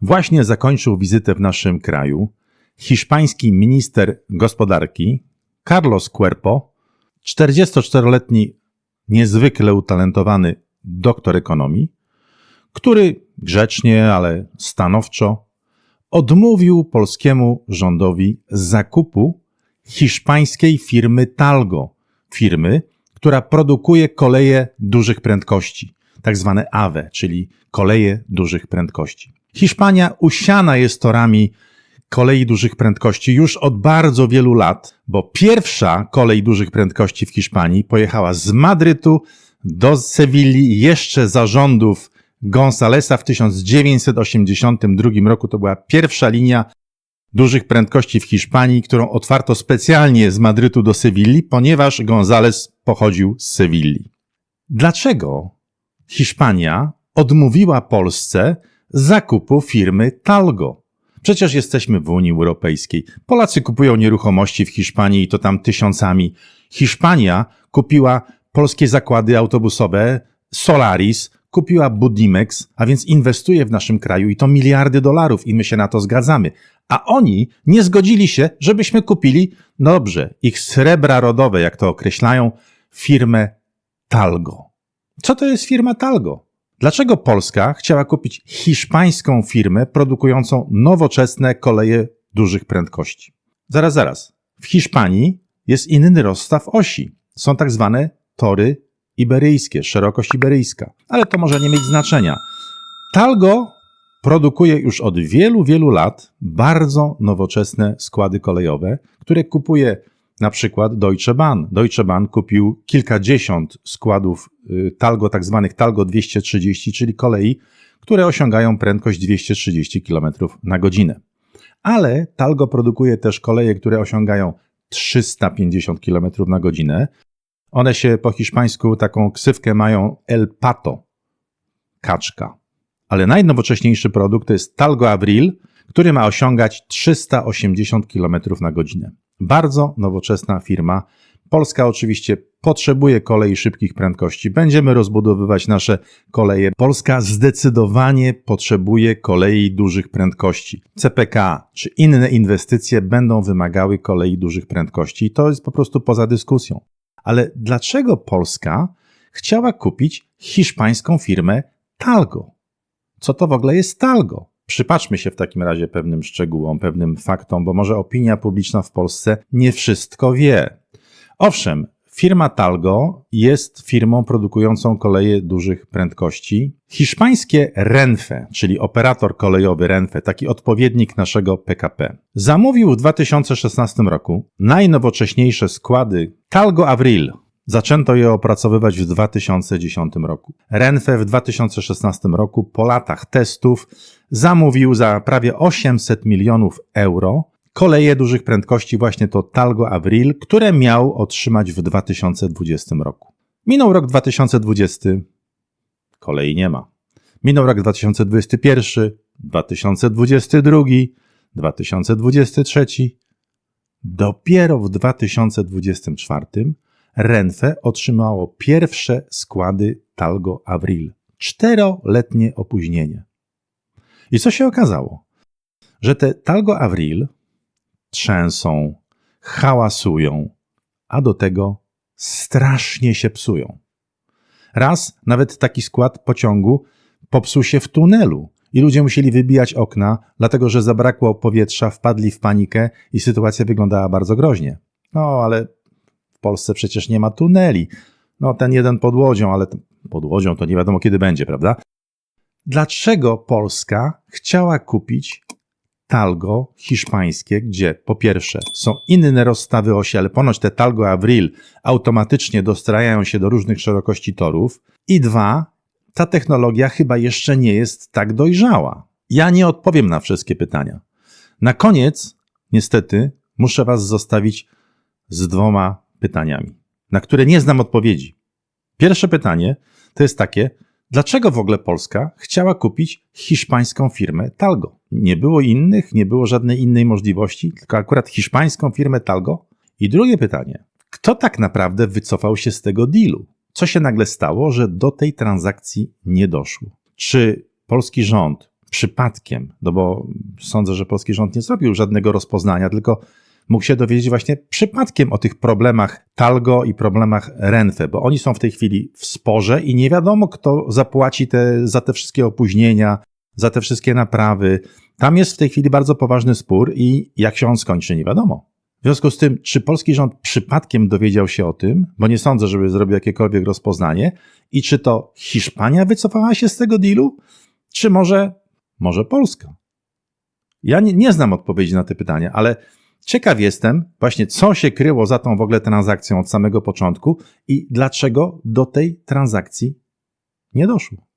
właśnie zakończył wizytę w naszym kraju hiszpański minister gospodarki Carlos Cuerpo, 44-letni, niezwykle utalentowany doktor ekonomii, który grzecznie, ale stanowczo odmówił polskiemu rządowi zakupu hiszpańskiej firmy Talgo, firmy, która produkuje koleje dużych prędkości, tak zwane AWE, czyli koleje dużych prędkości. Hiszpania usiana jest torami kolei dużych prędkości już od bardzo wielu lat, bo pierwsza kolej dużych prędkości w Hiszpanii pojechała z Madrytu do Sewilli jeszcze za rządów Gonzalesa w 1982 roku. To była pierwsza linia dużych prędkości w Hiszpanii, którą otwarto specjalnie z Madrytu do Sewilli, ponieważ Gonzales pochodził z Sewilli. Dlaczego Hiszpania odmówiła Polsce zakupu firmy Talgo? Przecież jesteśmy w Unii Europejskiej. Polacy kupują nieruchomości w Hiszpanii i to tam tysiącami. Hiszpania kupiła polskie zakłady autobusowe Solaris, kupiła Budimex, a więc inwestuje w naszym kraju i to miliardy dolarów i my się na to zgadzamy. A oni nie zgodzili się, żebyśmy kupili, dobrze, ich srebra rodowe, jak to określają, firmę Talgo. Co to jest firma Talgo? Dlaczego Polska chciała kupić hiszpańską firmę produkującą nowoczesne koleje dużych prędkości? Zaraz, zaraz. W Hiszpanii jest inny rozstaw osi. Są tak zwane tory iberyjskie, szerokość iberyjska. Ale to może nie mieć znaczenia. Talgo produkuje już od wielu, wielu lat bardzo nowoczesne składy kolejowe, które kupuje na przykład Deutsche Bahn. Deutsche Bahn kupił kilkadziesiąt składów y, Talgo, tak zwanych Talgo 230, czyli kolei, które osiągają prędkość 230 km na godzinę. Ale Talgo produkuje też koleje, które osiągają 350 km na godzinę. One się po hiszpańsku taką ksywkę mają El Pato, kaczka. Ale najnowocześniejszy produkt to jest Talgo Avril, który ma osiągać 380 km na godzinę. Bardzo nowoczesna firma. Polska oczywiście potrzebuje kolei szybkich prędkości. Będziemy rozbudowywać nasze koleje. Polska zdecydowanie potrzebuje kolei dużych prędkości. CPK czy inne inwestycje będą wymagały kolei dużych prędkości i to jest po prostu poza dyskusją. Ale dlaczego Polska chciała kupić hiszpańską firmę Talgo? Co to w ogóle jest Talgo? Przypatrzmy się w takim razie pewnym szczegółom, pewnym faktom, bo może opinia publiczna w Polsce nie wszystko wie. Owszem, firma Talgo jest firmą produkującą koleje dużych prędkości. Hiszpańskie Renfe, czyli operator kolejowy Renfe, taki odpowiednik naszego PKP, zamówił w 2016 roku najnowocześniejsze składy Talgo Avril, Zaczęto je opracowywać w 2010 roku. Renfe w 2016 roku po latach testów zamówił za prawie 800 milionów euro koleje dużych prędkości, właśnie to Talgo Avril, które miał otrzymać w 2020 roku. Minął rok 2020, kolei nie ma. Minął rok 2021, 2022, 2023. Dopiero w 2024 Renfe otrzymało pierwsze składy Talgo Avril. Czteroletnie opóźnienie. I co się okazało? Że te Talgo Avril trzęsą, hałasują, a do tego strasznie się psują. Raz nawet taki skład pociągu popsuł się w tunelu i ludzie musieli wybijać okna, dlatego że zabrakło powietrza, wpadli w panikę i sytuacja wyglądała bardzo groźnie. No, ale w Polsce przecież nie ma tuneli. No, ten jeden pod łodzią, ale pod łodzią to nie wiadomo kiedy będzie, prawda? Dlaczego Polska chciała kupić Talgo hiszpańskie, gdzie po pierwsze są inne rozstawy osi, ale ponoć te Talgo Avril automatycznie dostrajają się do różnych szerokości torów i dwa, ta technologia chyba jeszcze nie jest tak dojrzała. Ja nie odpowiem na wszystkie pytania. Na koniec, niestety, muszę Was zostawić z dwoma pytaniami, na które nie znam odpowiedzi. Pierwsze pytanie to jest takie, dlaczego w ogóle Polska chciała kupić hiszpańską firmę Talgo? Nie było innych, nie było żadnej innej możliwości, tylko akurat hiszpańską firmę Talgo? I drugie pytanie, kto tak naprawdę wycofał się z tego dealu? Co się nagle stało, że do tej transakcji nie doszło? Czy polski rząd przypadkiem, no bo sądzę, że polski rząd nie zrobił żadnego rozpoznania, tylko mógł się dowiedzieć właśnie przypadkiem o tych problemach Talgo i problemach Renfe, bo oni są w tej chwili w sporze i nie wiadomo, kto zapłaci te, za te wszystkie opóźnienia, za te wszystkie naprawy. Tam jest w tej chwili bardzo poważny spór i jak się on skończy, nie wiadomo. W związku z tym, czy polski rząd przypadkiem dowiedział się o tym, bo nie sądzę, żeby zrobił jakiekolwiek rozpoznanie, i czy to Hiszpania wycofała się z tego dealu, czy może, może Polska? Ja nie, nie znam odpowiedzi na te pytania, ale ciekaw jestem właśnie, co się kryło za tą w ogóle transakcją od samego początku i dlaczego do tej transakcji nie doszło.